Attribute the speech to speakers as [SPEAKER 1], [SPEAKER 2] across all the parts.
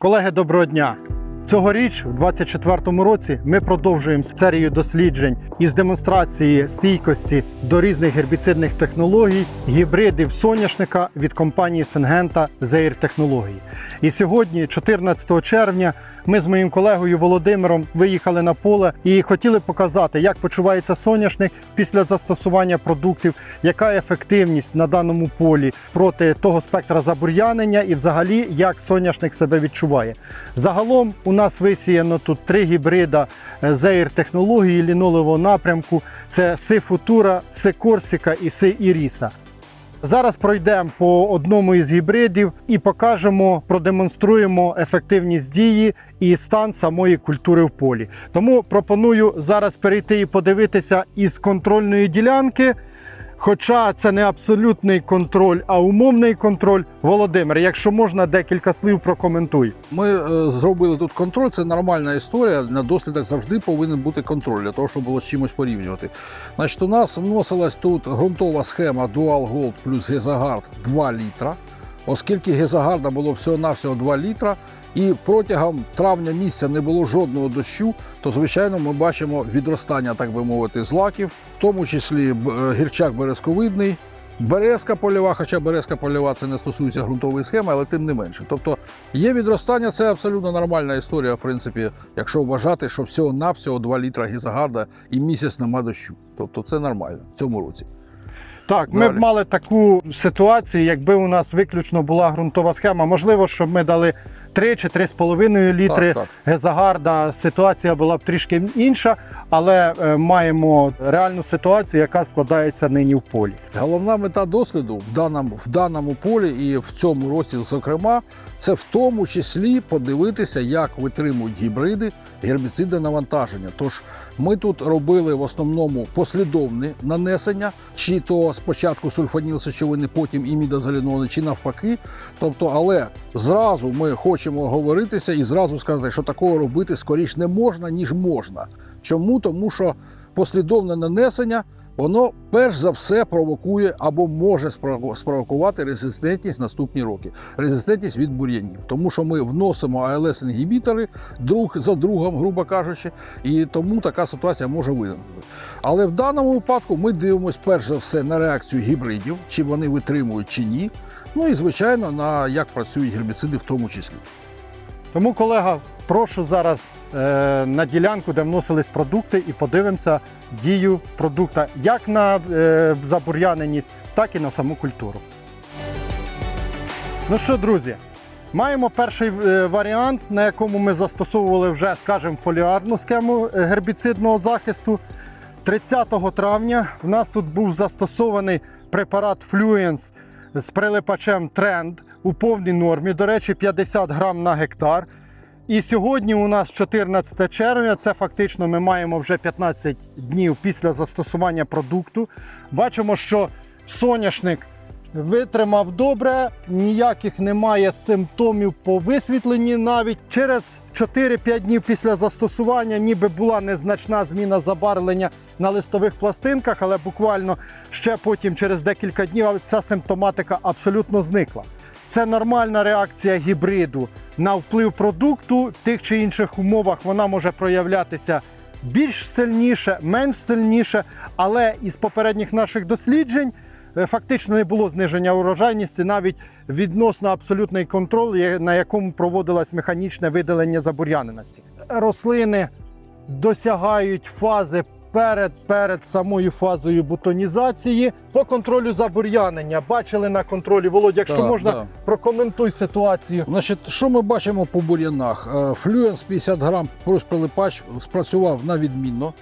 [SPEAKER 1] Колеги, доброго дня! Цьогоріч, у 2024 році, ми продовжуємо серію досліджень із демонстрації стійкості до різних гербіцидних технологій, гібридів соняшника від компанії Сингента Зеїр Технології. І сьогодні, 14 червня, ми з моїм колегою Володимиром виїхали на поле і хотіли показати, як почувається соняшник після застосування продуктів, яка ефективність на даному полі проти того спектра забур'янення і взагалі як соняшник себе відчуває. Загалом у нас висіяно тут три гібрида Зеїр технології лінолевого напрямку: це Си Футура, Си Корсіка і Си Іріса. Зараз пройдемо по одному із гібридів і покажемо, продемонструємо ефективність дії і стан самої культури в полі. Тому пропоную зараз перейти і подивитися із контрольної ділянки. Хоча це не абсолютний контроль, а умовний контроль. Володимир, якщо можна, декілька слів прокоментуй.
[SPEAKER 2] Ми е, зробили тут контроль, це нормальна історія. На дослідах завжди повинен бути контроль для того, щоб було з чимось порівнювати. Значить, у нас вносилась тут ґрунтова схема Dual Gold плюс Гезагард 2 літра. Оскільки Гезагарда було всього-навсього 2 літра, і протягом травня місяця не було жодного дощу, то звичайно ми бачимо відростання, так би мовити, злаків, в тому числі е, гірчак березковидний, Березка польова, хоча березка польова це не стосується ґрунтової схеми, але тим не менше. Тобто є відростання, це абсолютно нормальна історія, в принципі, якщо вважати, що всього-навсього 2 літра гізагарда і місяць нема дощу. Тобто це нормально в цьому році.
[SPEAKER 1] Так, ми б мали таку ситуацію, якби у нас виключно була ґрунтова схема. Можливо, щоб ми дали 3 чи 3,5 літри
[SPEAKER 2] Так,
[SPEAKER 1] Гезагарда, ситуація була б трішки інша, але е, маємо реальну ситуацію, яка складається нині в полі.
[SPEAKER 2] Головна мета досліду в даному, в даному полі і в цьому році, зокрема, це в тому числі подивитися, як витримують гібриди гербіциди навантаження. Тож ми тут робили в основному послідовне нанесення, чи то спочатку сульфаніл сечовини, потім імідозалінони, чи навпаки. Тобто, але зразу ми хочемо говоритися і зразу сказати, що такого робити скоріш не можна, ніж можна. Чому? Тому що послідовне нанесення воно перш за все провокує або може спровокувати резистентність наступні роки. Резистентність від бур'янів. Тому що ми вносимо АЛС інгібітори друг за другом, грубо кажучи, і тому така ситуація може виникнути. Але в даному випадку ми дивимося перш за все на реакцію гібридів, чи вони витримують чи ні. Ну і звичайно на як працюють гербіциди в тому числі.
[SPEAKER 1] Тому, колега, прошу зараз на ділянку, де вносились продукти, і подивимося дію продукта як на е, забур'яненість, так і на саму культуру. Ну що, друзі, маємо перший е, варіант, на якому ми застосовували вже, скажімо, фоліарну схему е, гербіцидного захисту. 30 травня в нас тут був застосований препарат Fluence з прилипачем Trend у повній нормі. До речі, 50 грам на гектар. І сьогодні у нас 14 червня, це фактично ми маємо вже 15 днів після застосування продукту. Бачимо, що соняшник витримав добре, ніяких немає симптомів по висвітленні. Навіть через 4-5 днів після застосування, ніби була незначна зміна забарвлення на листових пластинках, але буквально ще потім, через декілька днів, ця симптоматика абсолютно зникла. Це нормальна реакція гібриду на вплив продукту в тих чи інших умовах. Вона може проявлятися більш сильніше, менш сильніше, але із попередніх наших досліджень е, фактично не було зниження урожайності, навіть відносно абсолютний контроль, на якому проводилось механічне видалення забур'яненості. Рослини досягають фази перед, перед самою фазою бутонізації по контролю забур'янення. Бачили на контролі. Володя, якщо
[SPEAKER 2] Так,
[SPEAKER 1] можна,
[SPEAKER 2] да.
[SPEAKER 1] прокоментуй ситуацію.
[SPEAKER 2] Значить, що ми бачимо по бур'янах? Е, Флюенс 50 грам плюс прилипач спрацював на відмінно,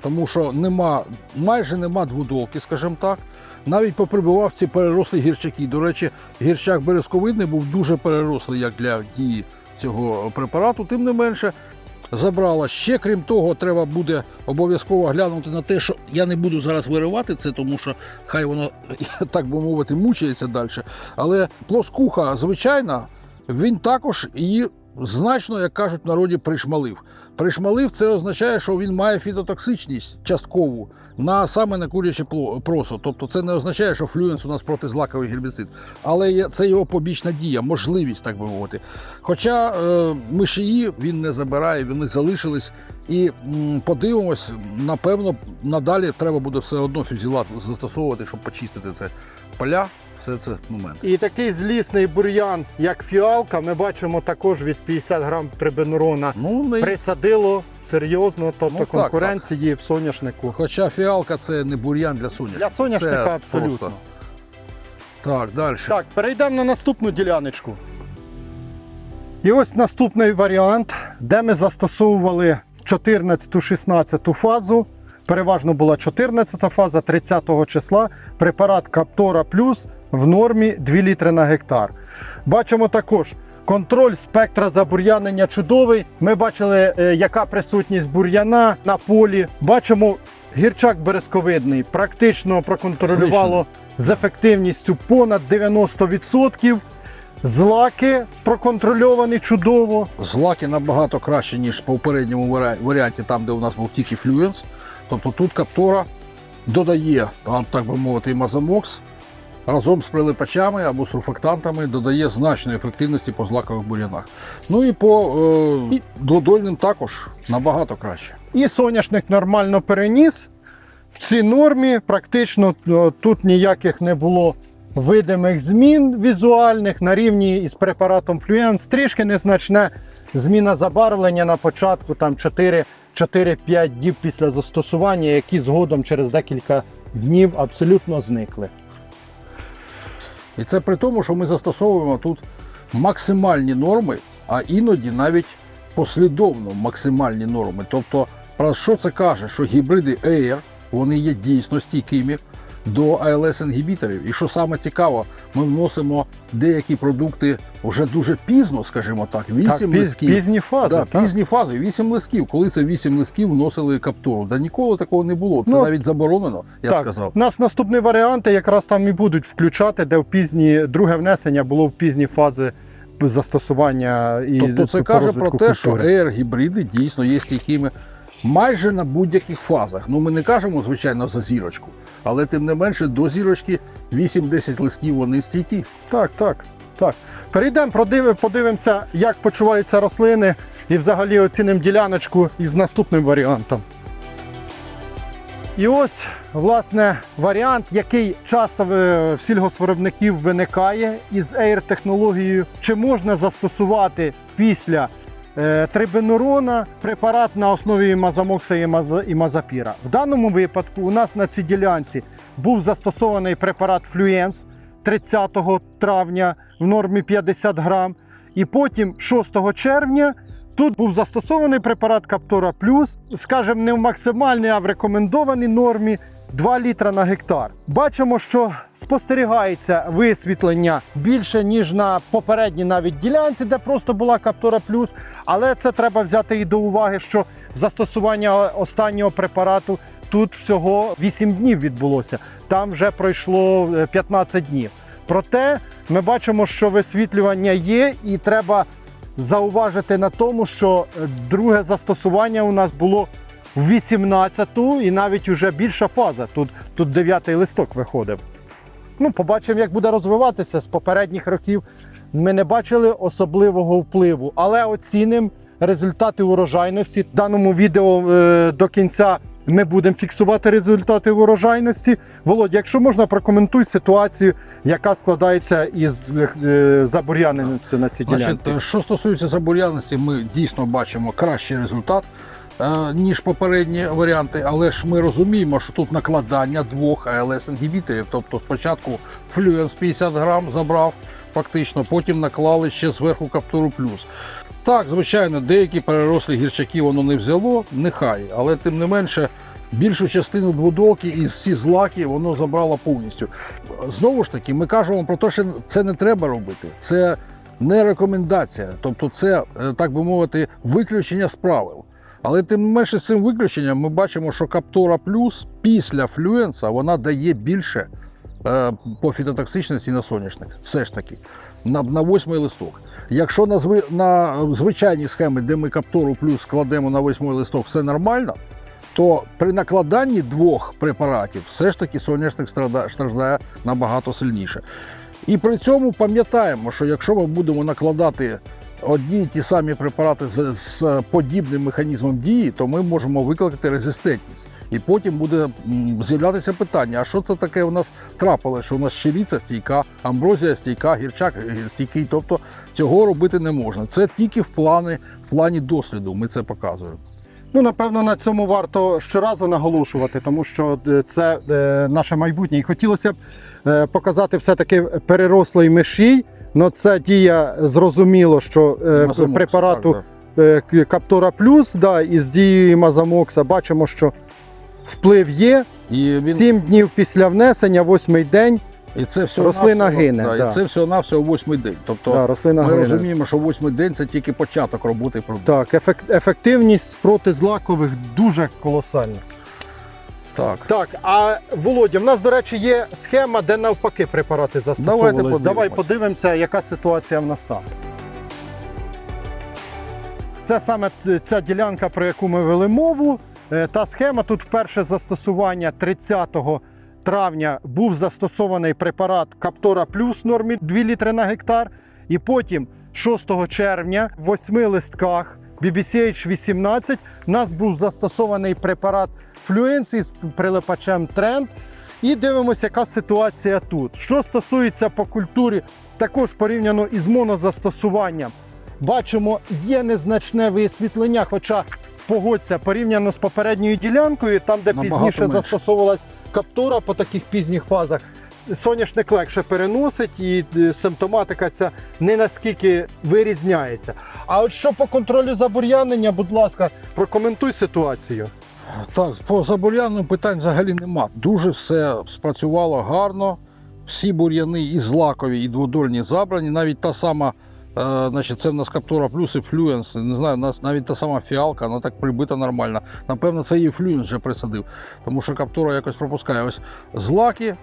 [SPEAKER 2] тому що нема, майже нема двудолки, скажімо так. Навіть поприбував ці перерослі гірчаки. До речі, гірчак березковидний був дуже перерослий як для дії цього препарату. Тим не менше, забрала. Ще крім того, треба буде обов'язково глянути на те, що я не буду зараз виривати це, тому що хай воно, так би мовити, мучається далі. Але плоскуха, звичайна, він також її значно, як кажуть в народі, пришмалив. Пришмалив це означає, що він має фітотоксичність часткову на саме на куряче просо. Тобто це не означає, що флюенс у нас протизлаковий гербіцид, але це його побічна дія, можливість, так би мовити. Хоча е, мишії він не забирає, вони залишились. І м, подивимось, напевно, надалі треба буде все одно фюзілат застосовувати, щоб почистити це поля. Все це момент.
[SPEAKER 1] І такий злісний бур'ян, як фіалка, ми бачимо також від 50 грам трибенурона.
[SPEAKER 2] Ну, не...
[SPEAKER 1] Присадило серйозно, тобто
[SPEAKER 2] Ну, так,
[SPEAKER 1] конкуренції в соняшнику.
[SPEAKER 2] Хоча фіалка це не бур'ян для соняшника.
[SPEAKER 1] Для соняшника
[SPEAKER 2] Це
[SPEAKER 1] абсолютно.
[SPEAKER 2] просто- Так, далі.
[SPEAKER 1] Так, перейдемо на наступну діляночку. І ось наступний варіант, де ми застосовували 14-16 фазу. Переважно була 14 фаза 30 числа. Препарат Каптора Плюс в нормі 2 літри на гектар. Бачимо також контроль спектра забур'янення чудовий. Ми бачили, е, яка присутність бур'яна на полі. Бачимо гірчак березковидний, практично проконтролювало з ефективністю понад 90%. Злаки проконтрольовані чудово.
[SPEAKER 2] Злаки набагато краще, ніж в попередньому варіанті, там, де у нас був тільки флюенс. Тобто тут Каптора додає, так би мовити, і мазамокс разом з прилипачами або сурфактантами додає значної ефективності по злакових бур'янах. Ну і по е,
[SPEAKER 1] І-
[SPEAKER 2] додольним також набагато краще.
[SPEAKER 1] І соняшник нормально переніс. В цій нормі практично е, тут ніяких не було видимих змін візуальних на рівні із препаратом Fluence. Трішки незначна зміна забарвлення на початку там 4 4-5 діб після застосування, які згодом через декілька днів абсолютно зникли.
[SPEAKER 2] І це при тому, що ми застосовуємо тут максимальні норми, а іноді навіть послідовно максимальні норми. Тобто, про що це каже? Що гібриди Air вони є дійсно стійкими до als інгібіторів І що саме цікаво, ми вносимо деякі продукти вже дуже пізно, скажімо так, 8
[SPEAKER 1] Так, піз,
[SPEAKER 2] листків.
[SPEAKER 1] пізні фази.
[SPEAKER 2] Да,
[SPEAKER 1] так.
[SPEAKER 2] пізні фази, 8 листків. Коли це 8 листків вносили каптуру? Да ніколи такого не було. Це
[SPEAKER 1] Ну,
[SPEAKER 2] навіть заборонено, я б
[SPEAKER 1] так,
[SPEAKER 2] сказав.
[SPEAKER 1] У нас наступні варіанти якраз там і будуть включати, де в пізні друге внесення було в пізні фази застосування і
[SPEAKER 2] Тобто це каже про те, що. AR-гібриди дійсно є стійкими майже на будь-яких фазах. Ну, ми не кажемо, звичайно, за зірочку, але тим не менше до зірочки 8-10 листків вони стійкі.
[SPEAKER 1] Так, так, так. Перейдемо, продив- подивимося, як почуваються рослини, і взагалі оцінимо діляночку із наступним варіантом. І ось, власне, варіант, який часто в в сільгоспвиробників виникає із AIR-технологією. Чи можна застосувати після трибенурона препарат на основі мазамокса і, маза, мазапіра? В даному випадку у нас на цій ділянці був застосований препарат Fluence 30 травня в нормі 50 грам. І потім 6 червня тут був застосований препарат Каптора Плюс, скажімо, не в максимальній, а в рекомендованій нормі 2 літра на гектар. Бачимо, що спостерігається висвітлення більше, ніж на попередній навіть ділянці, де просто була Каптора Плюс. Але це треба взяти і до уваги, що застосування останнього препарату тут всього 8 днів відбулося. Там вже пройшло е, 15 днів. Проте ми бачимо, що висвітлювання є, і треба зауважити на тому, що е, друге застосування у нас було в 18-ту і навіть вже більша фаза. Тут, тут 9-й листок виходив. Ну, побачимо, як буде розвиватися з попередніх років. Ми не бачили особливого впливу, але оцінимо результати урожайності. В даному відео е, до кінця ми будемо фіксувати результати урожайності. Володя, якщо можна, прокоментуй ситуацію, яка складається із е, забур'яненістю на цій ділянці.
[SPEAKER 2] Значить, е, що стосується забур'яності, ми дійсно бачимо кращий результат. Е, Ніж попередні варіанти, але ж ми розуміємо, що тут накладання двох АЛС-інгібіторів. Тобто спочатку флюенс 50 грам забрав, фактично, потім наклали ще зверху каптуру плюс. Так, звичайно, деякі перерослі гірчаки воно не взяло, нехай, але тим не менше. Більшу частину дводолки і всі злаки воно забрало повністю. Знову ж таки, ми кажемо про те, що це не треба робити. Це не рекомендація, тобто це, е, так би мовити, виключення з правил. Але тим не менше з цим виключенням ми бачимо, що Каптора Плюс після флюенса вона дає більше е, по фітотоксичності на соняшник. Все ж таки, на, на восьмий листок. Якщо на, на звичайні схеми, де ми Каптору плюс складемо на восьмий листок, все нормально, то при накладанні двох препаратів все ж таки соняшник страждає набагато сильніше. І при цьому пам'ятаємо, що якщо ми будемо накладати одні й ті самі препарати з, з подібним механізмом дії, то ми можемо викликати резистентність. І потім буде з'являтися питання: а що це таке у нас трапилось? Що у нас щиріця стійка, амброзія стійка, гірчак е, стійкий. Тобто цього робити не можна. Це тільки в плані, в плані досліду. Ми це показуємо.
[SPEAKER 1] Ну, напевно, на цьому варто щоразу наголошувати, тому що е, це е, наше майбутнє. І хотілося б показати все-таки перерослий мишій. Ну, це дія зрозуміло, що е,
[SPEAKER 2] Мазомокс,
[SPEAKER 1] препарату
[SPEAKER 2] так, да.
[SPEAKER 1] е, Каптора Плюс да, і з дією Мазамокса бачимо, що вплив є.
[SPEAKER 2] І він
[SPEAKER 1] Сім днів після внесення, восьмий день,
[SPEAKER 2] і це все
[SPEAKER 1] рослина гине,
[SPEAKER 2] Да,
[SPEAKER 1] да.
[SPEAKER 2] І це все на всього восьмий день. Тобто
[SPEAKER 1] да, рослина
[SPEAKER 2] ми
[SPEAKER 1] гине.
[SPEAKER 2] розуміємо, що восьмий день це тільки початок роботи продукту.
[SPEAKER 1] Так, ефективність проти злакових дуже колосальна.
[SPEAKER 2] Так.
[SPEAKER 1] Так, а Володя, в нас, до речі, є схема, де навпаки препарати застосовувались.
[SPEAKER 2] подивимось.
[SPEAKER 1] Давай подивимося, яка ситуація в нас там. Це саме ця ділянка, про яку ми вели мову. Е, Та схема тут вперше застосування 30 травня був застосований препарат Каптора Плюс нормі 2 літри на гектар. І потім 6 червня в восьми листках BBCH 18 у нас був застосований препарат Fluence із прилипачем тренд. І дивимося, яка ситуація тут. Що стосується по культурі, також порівняно із монозастосуванням, бачимо, є незначне висвітлення, хоча погодься порівняно з попередньою ділянкою, там, де
[SPEAKER 2] Набагато
[SPEAKER 1] пізніше
[SPEAKER 2] менше.
[SPEAKER 1] застосовувалась каптура по таких пізніх фазах. Соняшник легше переносить і е, симптоматика ця не наскільки вирізняється. А от що по контролю забур'янення, будь ласка, прокоментуй ситуацію.
[SPEAKER 2] Так, по забур'янам питань взагалі нема. Дуже все спрацювало гарно. Всі бур'яни і злакові, і дводольні забрані. Навіть та сама, е, значить, це в нас Каптора плюс і Флюенс. Не знаю, у нас навіть та сама фіалка, вона так прибита нормально. Напевно, це її Флюенс вже присадив, тому що Каптора якось пропускає. Ось злаки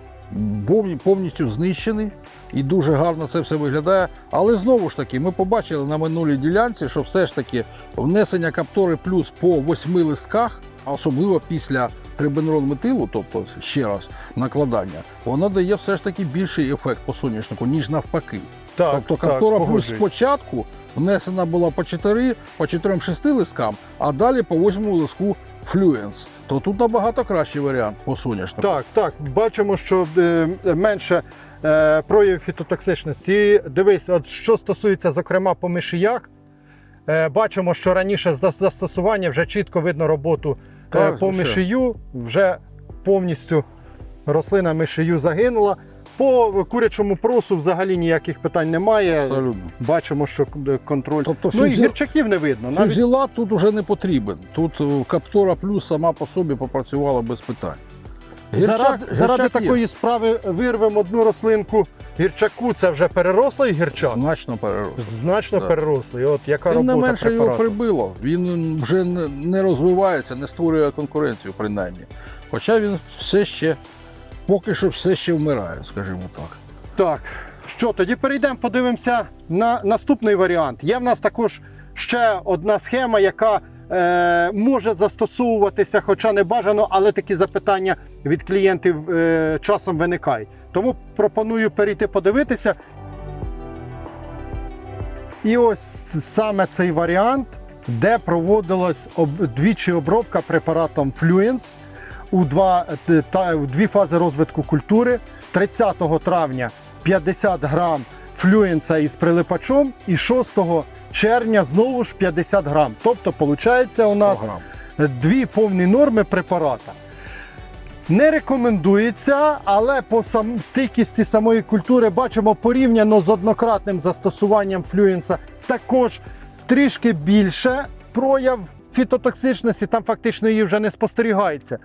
[SPEAKER 2] повністю знищені. І дуже гарно це все виглядає. Але знову ж таки, ми побачили на минулій ділянці, що все ж таки внесення Каптори плюс по восьми листках, а особливо після трибенрол метилу, тобто ще раз накладання, воно дає все ж таки більший ефект по соняшнику, ніж навпаки.
[SPEAKER 1] Так,
[SPEAKER 2] тобто Каптора плюс спочатку внесена була по 4, по 4-6 листкам, а далі по 8 листку Флюенс. То тут набагато кращий варіант по соняшнику.
[SPEAKER 1] Так, так, бачимо, що е, менше е, проявів фітотоксичності. Дивись, от що стосується, зокрема, по мишіях, е, бачимо, що раніше застосування вже чітко видно роботу е,
[SPEAKER 2] Так,
[SPEAKER 1] по мишію, вже повністю рослина мишію загинула. По курячому просу взагалі ніяких питань немає.
[SPEAKER 2] Абсолютно.
[SPEAKER 1] Бачимо, що е, контроль.
[SPEAKER 2] Тобто
[SPEAKER 1] ну і гірчаків не видно. Навіть
[SPEAKER 2] Фюзіла тут уже не потрібен. Тут е, Каптора плюс сама по собі попрацювала без питань. Гірчак-
[SPEAKER 1] заради, заради
[SPEAKER 2] гірчак є.
[SPEAKER 1] такої справи вирвемо одну рослинку гірчаку. Це вже перерослий гірчак.
[SPEAKER 2] значно перерос.
[SPEAKER 1] Значно
[SPEAKER 2] Да.
[SPEAKER 1] перерослий. От яка
[SPEAKER 2] Тим не
[SPEAKER 1] робота
[SPEAKER 2] менше його прибило. Він вже не- не розвивається, не створює конкуренцію, принаймні. Хоча він все ще, поки що все ще вмирає, скажімо так.
[SPEAKER 1] Так, що тоді перейдемо, подивимося на наступний варіант. Є в нас також ще одна схема, яка е, може застосовуватися, хоча не бажано, але такі запитання від клієнтів е, часом виникають. Тому пропоную перейти подивитися. І ось саме цей варіант, де проводилась двічі обробка препаратом Fluence у, два, та, у дві фази розвитку культури. 30 травня 50 грам флюенса із прилипачом, і 6 червня знову ж 50 грам. Тобто, виходить, у нас
[SPEAKER 2] грам.
[SPEAKER 1] дві повні норми препарата. Не рекомендується, але по сам... стійкісті самої культури бачимо порівняно з однократним застосуванням флюенса також трішки більше прояв фітотоксичності, там фактично її вже не спостерігається.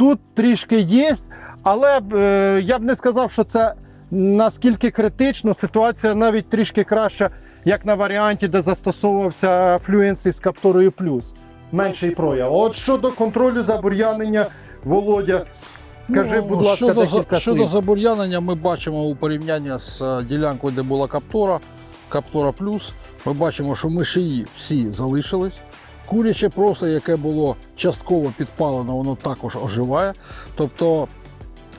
[SPEAKER 1] Тут трішки є, але е, я б не сказав, що це наскільки критично. Ситуація навіть трішки краща, як на варіанті, де застосовувався флюенс із капторою плюс. Менший прояв. От щодо контролю забур'янення, Володя, скажи,
[SPEAKER 2] Ну,
[SPEAKER 1] будь ласка,
[SPEAKER 2] щодо,
[SPEAKER 1] декілька
[SPEAKER 2] щодо забур'янення, ми бачимо у порівнянні з е, ділянкою, де була Каптора, Каптора плюс. Ми бачимо, що мишії всі залишились. Куряче проса, яке було частково підпалено, воно також оживає. Тобто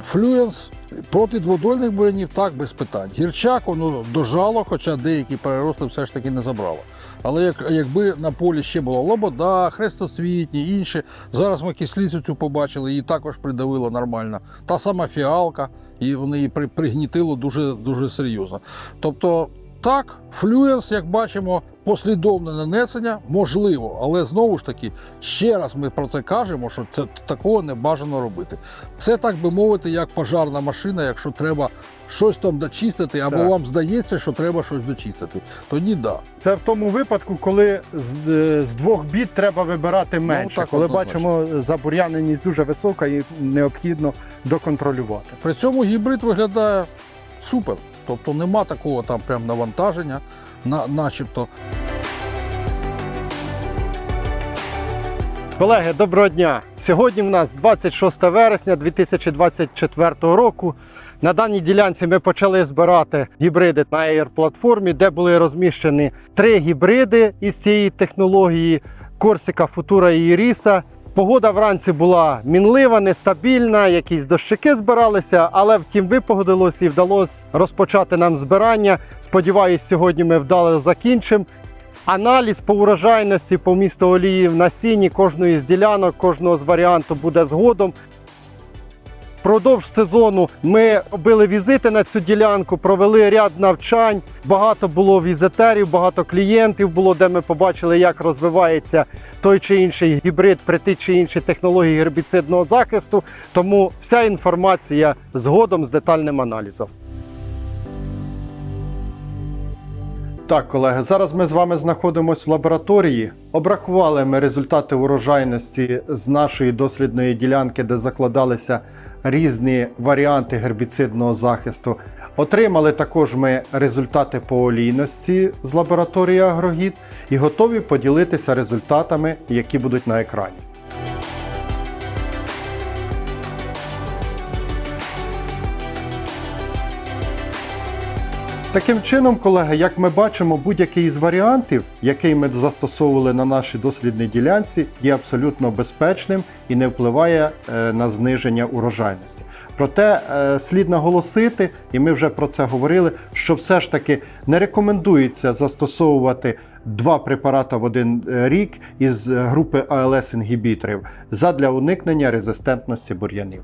[SPEAKER 2] флюенс проти дводольних бурянів так без питань. Гірчак воно дожало, хоча деякі переросли все ж таки не забрало. Але як, якби на полі ще була лобода, хрестоцвітні, інші, зараз ми кислицю цю побачили, її також придавило нормально. Та сама фіалка, і вони її при, пригнітило дуже, дуже серйозно. Тобто, так, флюенс, як бачимо, послідовне нанесення можливо, але знову ж таки, ще раз ми про це кажемо, що це такого не бажано робити. Це так би мовити, як пожарна машина, якщо треба щось там дочистити, або
[SPEAKER 1] Так.
[SPEAKER 2] вам здається, що треба щось дочистити. Тоді да.
[SPEAKER 1] Це в тому випадку, коли з, е, з двох бід треба вибирати менше.
[SPEAKER 2] так
[SPEAKER 1] коли бачимо, забур'яненість дуже висока і необхідно доконтролювати.
[SPEAKER 2] При цьому гібрид виглядає супер. Тобто нема такого там прям навантаження, на, начебто.
[SPEAKER 1] Колеги, доброго дня! Сьогодні в нас 26 вересня 2024 року. На даній ділянці ми почали збирати гібриди на Air платформі, де були розміщені три гібриди із цієї технології: Корсика, Футура і Іріса. Погода вранці була мінлива, нестабільна, якісь дощики збиралися, але втім випогодилось і вдалося розпочати нам збирання. Сподіваюсь, сьогодні ми вдало закінчимо. Аналіз по урожайності по місту олії в насінні кожної з ділянок, кожного з варіанту буде згодом. Продовж сезону ми робили візити на цю ділянку, провели ряд навчань. Багато було візитерів, багато клієнтів було, де ми побачили, як розвивається той чи інший гібрид при тій чи іншій технології гербіцидного захисту. Тому вся інформація згодом з детальним аналізом. Так, колеги, зараз ми з вами знаходимося в лабораторії. Обрахували ми результати урожайності з нашої дослідної ділянки, де закладалися різні варіанти гербіцидного захисту. Отримали також ми результати по олійності з лабораторії Агрогід і готові поділитися результатами, які будуть на екрані. Таким чином, колеги, як ми бачимо, будь-який із варіантів, який ми застосовували на нашій дослідній ділянці, є абсолютно безпечним і не впливає е, на зниження урожайності. Проте е, слід наголосити, і ми вже про це говорили, що все ж таки не рекомендується застосовувати два препарати в один е, рік із групи АЛС інгібіторів задля уникнення резистентності бур'янів.